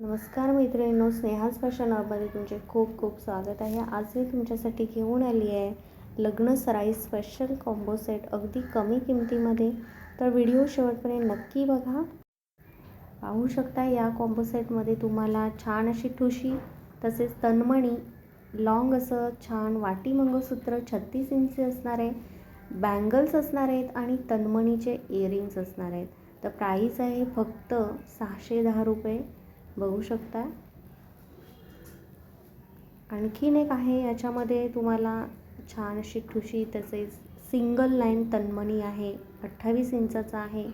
नमस्कार मैत्रिणींनो स्नेहाज फॅशन हबमध्ये तुमचे खूप खूप स्वागत आहे. आज मी तुमच्यासाठी घेऊन आली आहे लग्न सराई स्पेशल कॉम्बो सेट अगदी कमी किमतीमध्ये. तर व्हिडिओ शेवटपर्यंत नक्की बघा. पाहू शकता या कॉम्बो सेटमध्ये तुम्हाला छान अशी ठुशी तसेच तन्मणी लॉंग असं छान वाटी मंगळसूत्र छत्तीस इंची असणार आहे बँगल्स असणार आहेत आणि तन्मणीचे इयरिंग्स असणार आहेत. तर प्राईस आहे फक्त सहाशे दहा रुपये. बघू शकता. आणखीन एक आहे याच्यामध्ये तुम्हाला छान अशी ठुशी तसेच सिंगल लाईन तन्मणी आहे अठ्ठावीस इंचाचं आहे.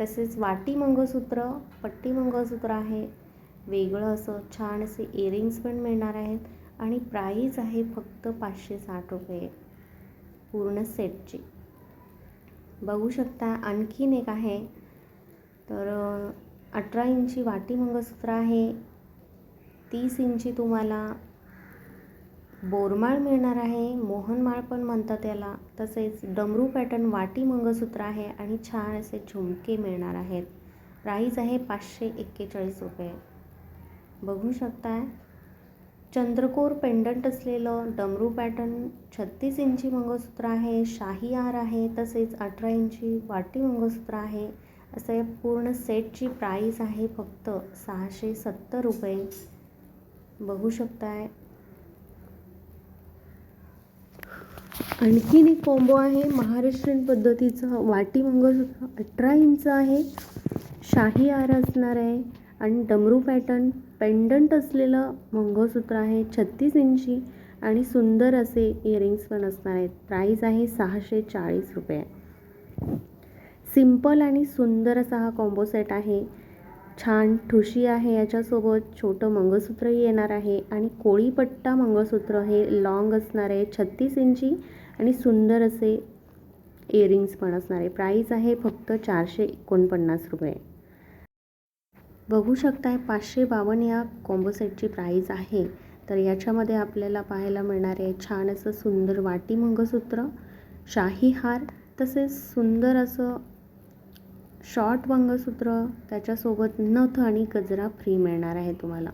तसेच वाटी मंगळसूत्र पट्टी मंगळसूत्र आहे. वेगळं असं छान असे इयरिंग्स पण मिळणार आहेत. आणि प्राईज आहे फक्त पाचशे साठ रुपये. पूर्ण सेटची बघू शकता आणखीन एक आहे. तर अठरा इंची वाटी मंगळसूत्र आहे. तीस इंची तुम्हाला बोरमाळ मिळणार आहे. मोहनमाळ पण म्हणतात याला. तसेच डमरू पॅटर्न वाटी मंगळसूत्र आहे आणि छान असे झुमके मिळणार आहेत. प्राईज आहे पाचशे एक्केचाळीस रुपये. बघू शकताय. चंद्रकोर पेंडंट असलेलं डमरू पॅटर्न छत्तीस इंची मंगळसूत्र आहे. शाही हार आहे. तसेच अठरा इंची वाटी मंगळसूत्र आहे. असं या पूर्ण सेटची प्राईस आहे फक्त सहाशे सत्तर रुपये. बघू शकताय. आणखीन एक कॉम्बो आहे महाराष्ट्रीयन पद्धतीचं वाटी मंगळसूत्र अठरा इंच आहे. शाही आर असणार आहे आणि डमरू पॅटर्न पेंडंट असलेलं मंगळसूत्र आहे छत्तीस इंची आणि सुंदर असे इयरिंग्स पण असणार आहेत. प्राईस आहे सहाशे चाळीस रुपये. सिंपल आणि सुंदर असा हा कॉम्बो सेट आहे. छान ठुशी आहे याच्यासोबत छोटं मंगळसूत्रही येणार आहे आणि कोळीपट्टा मंगळसूत्र हे लॉंग असणार आहे छत्तीस इंची आणि सुंदर असे इयरिंग्स पण असणार आहे. प्राईस आहे फक्त चारशे एकोणपन्नास रुपये. बघू शकताय पाचशे बावन्न या कॉम्बो सेटची प्राईज आहे. तर याच्यामध्ये आपल्याला पाहायला मिळणार आहे छान असं सुंदर वाटी मंगळसूत्र शाही हार तसेच सुंदर असं शॉर्ट मंगळसूत्र त्याच्यासोबत नथ आणि गजरा फ्री मिळणार आहे तुम्हाला.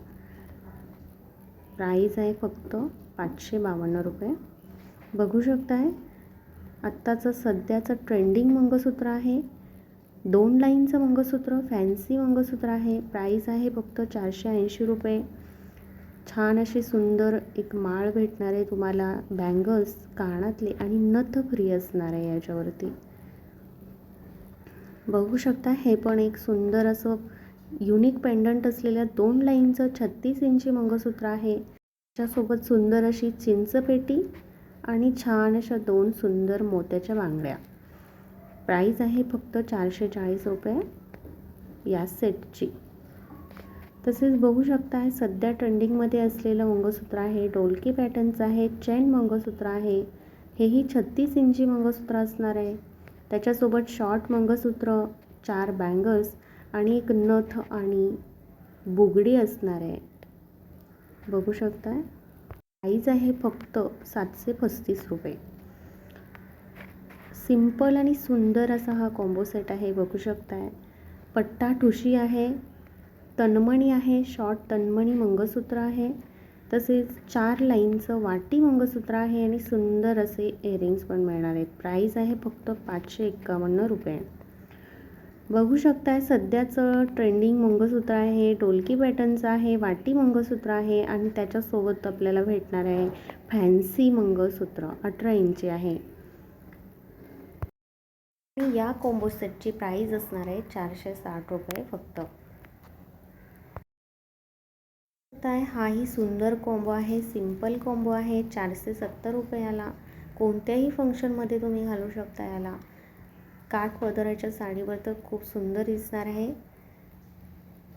प्राईज आहे फक्त पाचशे बावन्न रुपये. बघू शकताय आत्ताचं सध्याचं ट्रेंडिंग मंगळसूत्र आहे. दोन लाईनचं मंगळसूत्र फॅन्सी मंगळसूत्र आहे. प्राईस आहे फक्त चारशे ऐंशी रुपये. छान अशी सुंदर एक माळ भेटणार आहे तुम्हाला. बँगल्स कानातले आणि नथ फ्री असणार आहे याच्यावरती. बघू शकता हे पण एक सुंदर असं युनिक पेंडंट असलेल्या दोन लाईनचं छत्तीस इंची मंगळसूत्र आहे. त्याच्यासोबत सुंदर अशी चिंचपेटी आणि छान अशा दोन सुंदर मोत्याच्या बांगड्या. प्राईस आहे फक्त चारशे चाळीस रुपये या सेटची तसेच बघू शकता सध्या ट्रेंडिंगमध्ये असलेलं मंगळसूत्र आहे डोलकी पॅटर्नचं आहे चेन मंगळसूत्र आहे हेही छत्तीस इंची मंगळसूत्र असणार आहे. त्याच्यासोबत शॉर्ट मंगळसूत्र चार बँगल्स आणि एक नथ आणि बुगडी असणार आहे. बघू शकताय? प्राईज आहे फक्त सातशे पस्तीस रुपये. सिंपल आणि सुंदर असा हा कॉम्बो सेट आहे बघू शकताय. पट्टा ठुशी आहे तन्मणी आहे शॉर्ट तन्मणी मंगळसूत्र आहे. तसेच चार लाईनचं वाटी मंगळसूत्र आहे आणि सुंदर असे इयरिंग्स पण मिळणार आहेत. प्राईस आहे फक्त पाचशे एक्कावन्न रुपये. बघू शकताय सध्याचं ट्रेंडिंग मंगळसूत्र आहे टोलकी पॅटर्नचं आहे वाटी मंगळसूत्र आहे आणि त्याच्यासोबत आपल्याला भेटणार आहे फॅन्सी मंगळसूत्र अठरा इंची आहे. या कॉम्बो सेटची प्राईज असणार आहे चारशे साठ रुपये फक्त. आहे हाही सुंदर कॉम्बो आहे सिंपल कॉम्बो आहे चारशे सत्तर रुपयाला कोणत्याही फंक्शनमध्ये तुम्ही घालू शकता याला. काठ पदराच्या साडीवर तर खूप सुंदर दिसणार आहे.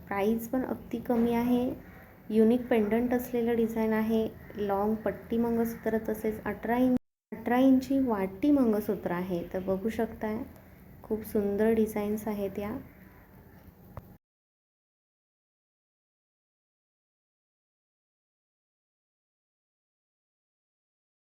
प्राईज पण अगदी कमी आहे. युनिक पेंडंट असलेलं डिझाईन आहे. लॉंग पट्टी मंगळसूत्र तसेच अठरा इंच अठरा इंची वाटी मंगळसूत्र आहे. तर बघू शकताय खूप सुंदर डिझाईन्स आहेत या.